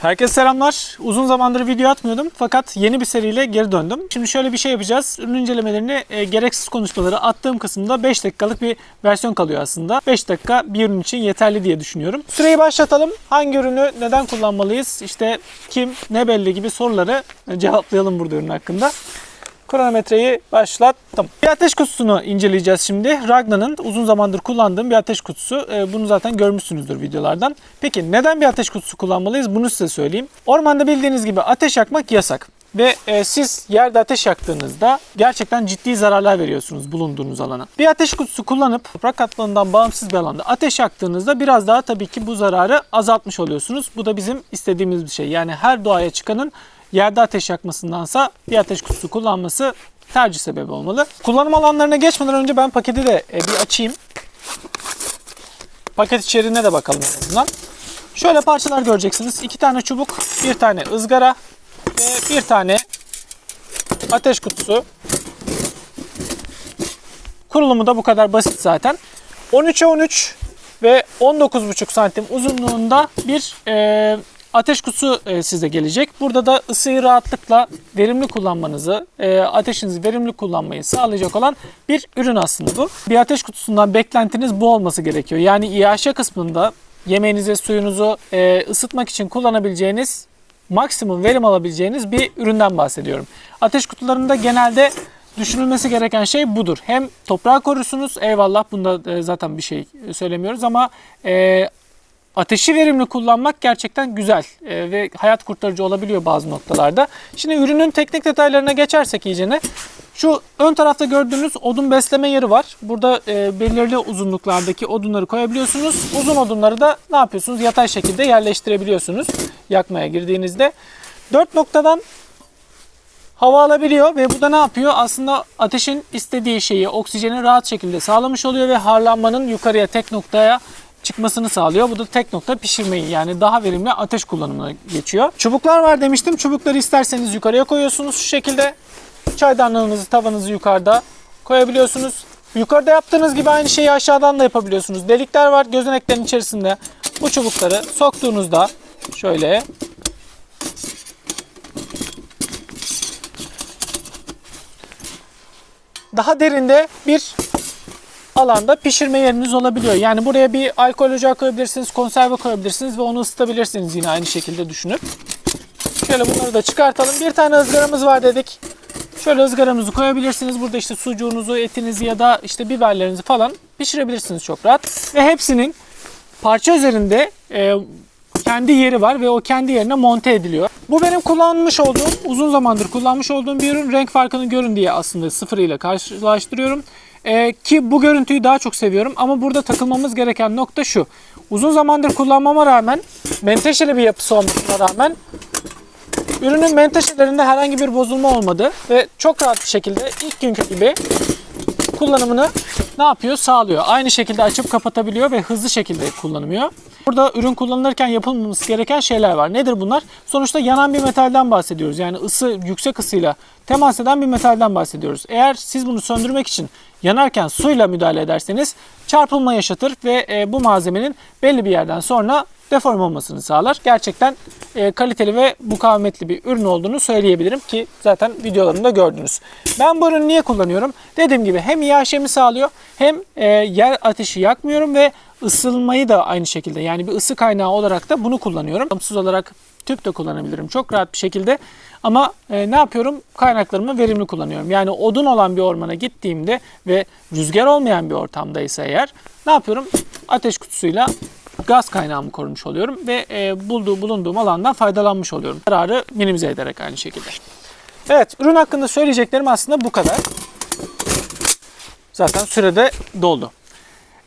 Herkese selamlar. Uzun zamandır video atmıyordum fakat yeni bir seriyle geri döndüm. Şimdi şöyle bir şey yapacağız. Ürün incelemelerini e, gereksiz konuşmaları attığım kısımda 5 dakikalık bir versiyon kalıyor aslında. 5 dakika bir ürün için yeterli diye düşünüyorum. Süreyi başlatalım. Hangi ürünü neden kullanmalıyız? İşte kim, ne belli gibi soruları e, cevaplayalım burada ürün hakkında. Kronometreyi başlattım. Bir ateş kutusunu inceleyeceğiz şimdi. Ragna'nın uzun zamandır kullandığım bir ateş kutusu. Ee, Bunu zaten görmüşsünüzdür videolardan. Peki neden bir ateş kutusu kullanmalıyız? Bunu size söyleyeyim. Ormanda bildiğiniz gibi ateş yakmak yasak. Ve e, siz yerde ateş yaktığınızda gerçekten ciddi zararlar veriyorsunuz bulunduğunuz alana. Bir ateş kutusu kullanıp toprak katlığından bağımsız bir alanda ateş yaktığınızda biraz daha tabii ki bu zararı azaltmış oluyorsunuz. Bu da bizim istediğimiz bir şey. Yani her doğaya çıkanın yerde ateş yakmasındansa bir ateş kutusu kullanması tercih sebebi olmalı. Kullanım alanlarına geçmeden önce ben paketi de e, bir açayım. Paket içeriğine de bakalım en azından. Şöyle parçalar göreceksiniz. İki tane çubuk, bir tane ızgara ve bir tane ateş kutusu. Kurulumu da bu kadar basit zaten. 13'e 13 ve 19,5 santim uzunluğunda bir e, ateş kutusu e, size gelecek. Burada da ısıyı rahatlıkla verimli kullanmanızı, e, ateşinizi verimli kullanmayı sağlayacak olan bir ürün aslında bu. Bir ateş kutusundan beklentiniz bu olması gerekiyor. Yani İHŞ kısmında yemeğinizi, suyunuzu e, ısıtmak için kullanabileceğiniz maksimum verim alabileceğiniz bir üründen bahsediyorum. Ateş kutularında genelde düşünülmesi gereken şey budur. Hem toprağı korursunuz, eyvallah bunda e, zaten bir şey söylemiyoruz ama e, ateşi verimli kullanmak gerçekten güzel e, ve hayat kurtarıcı olabiliyor bazı noktalarda. Şimdi ürünün teknik detaylarına geçersek iyicene. Şu ön tarafta gördüğünüz odun besleme yeri var. Burada e, belirli uzunluklardaki odunları koyabiliyorsunuz. Uzun odunları da ne yapıyorsunuz? Yatay şekilde yerleştirebiliyorsunuz yakmaya girdiğinizde. Dört noktadan hava alabiliyor ve bu da ne yapıyor? Aslında ateşin istediği şeyi, oksijeni rahat şekilde sağlamış oluyor ve harlanmanın yukarıya tek noktaya çıkmasını sağlıyor. Bu da tek nokta pişirmeyi yani daha verimli ateş kullanımına geçiyor. Çubuklar var demiştim. Çubukları isterseniz yukarıya koyuyorsunuz şu şekilde. Çaydanlığınızı, tavanızı yukarıda koyabiliyorsunuz. Yukarıda yaptığınız gibi aynı şeyi aşağıdan da yapabiliyorsunuz. Delikler var gözeneklerin içerisinde. Bu çubukları soktuğunuzda şöyle daha derinde bir alanda pişirme yeriniz olabiliyor. Yani buraya bir alkol ocağı koyabilirsiniz, konserve koyabilirsiniz ve onu ısıtabilirsiniz yine aynı şekilde düşünüp. Şöyle bunları da çıkartalım. Bir tane ızgaramız var dedik. Şöyle ızgaramızı koyabilirsiniz. Burada işte sucuğunuzu, etinizi ya da işte biberlerinizi falan pişirebilirsiniz çok rahat. Ve hepsinin parça üzerinde e, kendi yeri var ve o kendi yerine monte ediliyor. Bu benim kullanmış olduğum, uzun zamandır kullanmış olduğum bir ürün. Renk farkını görün diye aslında sıfır ile karşılaştırıyorum. Ee, ki bu görüntüyü daha çok seviyorum ama burada takılmamız gereken nokta şu. Uzun zamandır kullanmama rağmen menteşeli bir yapısı olmasına rağmen ürünün menteşelerinde herhangi bir bozulma olmadı ve çok rahat bir şekilde ilk günkü gibi kullanımını ne yapıyor? Sağlıyor. Aynı şekilde açıp kapatabiliyor ve hızlı şekilde kullanılıyor. Burada ürün kullanılırken yapılmaması gereken şeyler var. Nedir bunlar? Sonuçta yanan bir metalden bahsediyoruz. Yani ısı yüksek ısıyla temas eden bir metalden bahsediyoruz. Eğer siz bunu söndürmek için yanarken suyla müdahale ederseniz çarpılma yaşatır ve e, bu malzemenin belli bir yerden sonra deform olmasını sağlar. Gerçekten e, kaliteli ve mukavemetli bir ürün olduğunu söyleyebilirim ki zaten videolarımda gördünüz. Ben bu ürünü niye kullanıyorum? Dediğim gibi hem IHŞ'mi sağlıyor hem e, yer ateşi yakmıyorum ve ısılmayı da aynı şekilde yani bir ısı kaynağı olarak da bunu kullanıyorum. Bağımsız olarak tüp de kullanabilirim çok rahat bir şekilde. Ama e, ne yapıyorum? Kaynaklarımı verimli kullanıyorum. Yani odun olan bir ormana gittiğimde ve rüzgar olmayan bir ortamdaysa eğer ne yapıyorum? Ateş kutusuyla gaz kaynağımı korumuş oluyorum ve e, bulduğu bulunduğum alandan faydalanmış oluyorum. Zararı minimize ederek aynı şekilde. Evet, ürün hakkında söyleyeceklerim aslında bu kadar. Zaten sürede doldu.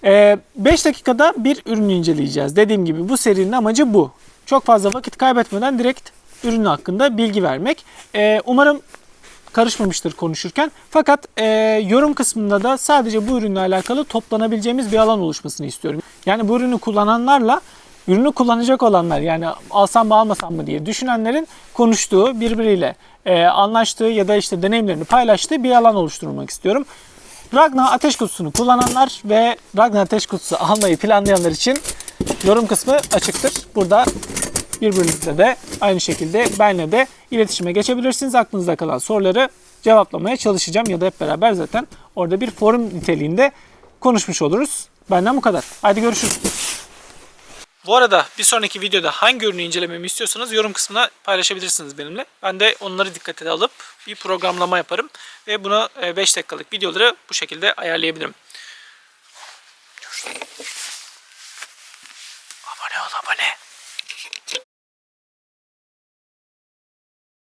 5 dakikada bir ürünü inceleyeceğiz. Dediğim gibi bu serinin amacı bu. Çok fazla vakit kaybetmeden direkt ürün hakkında bilgi vermek. Ee, umarım karışmamıştır konuşurken. Fakat e, yorum kısmında da sadece bu ürünle alakalı toplanabileceğimiz bir alan oluşmasını istiyorum. Yani bu ürünü kullananlarla ürünü kullanacak olanlar yani alsam mı almasam mı diye düşünenlerin konuştuğu, birbiriyle e, anlaştığı ya da işte deneyimlerini paylaştığı bir alan oluşturmak istiyorum. Ragnar ateş kutusunu kullananlar ve Ragnar ateş kutusu almayı planlayanlar için yorum kısmı açıktır. Burada birbirinizle de aynı şekilde benle de iletişime geçebilirsiniz. Aklınızda kalan soruları cevaplamaya çalışacağım ya da hep beraber zaten orada bir forum niteliğinde konuşmuş oluruz. Benden bu kadar. Haydi görüşürüz. Bu arada bir sonraki videoda hangi ürünü incelememi istiyorsanız yorum kısmına paylaşabilirsiniz benimle. Ben de onları dikkate alıp bir programlama yaparım ve bunu 5 dakikalık videoları bu şekilde ayarlayabilirim.